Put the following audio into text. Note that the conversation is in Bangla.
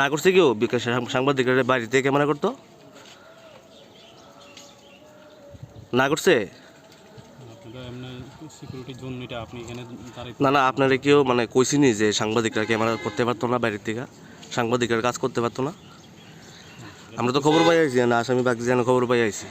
না করছে কেউ? বিকাশ সাংবাদিকের বাড়িতে ক্যামেরা করতো? না করছে? আপনারা এমনি সিকিউরিটির জন্য এটা আপনি এখানে দাঁড়িয়ে না না আপনারা কেউ মানে কইছিনি যে সাংবাদিকরা ক্যামেরা করতে পারতো না বাইরের থেকে? সাংবাদিকের কাজ করতে পারতো না? আমরা তো খবর পাই আছি না আসামি পাকিস্তানের খবর পাই আছি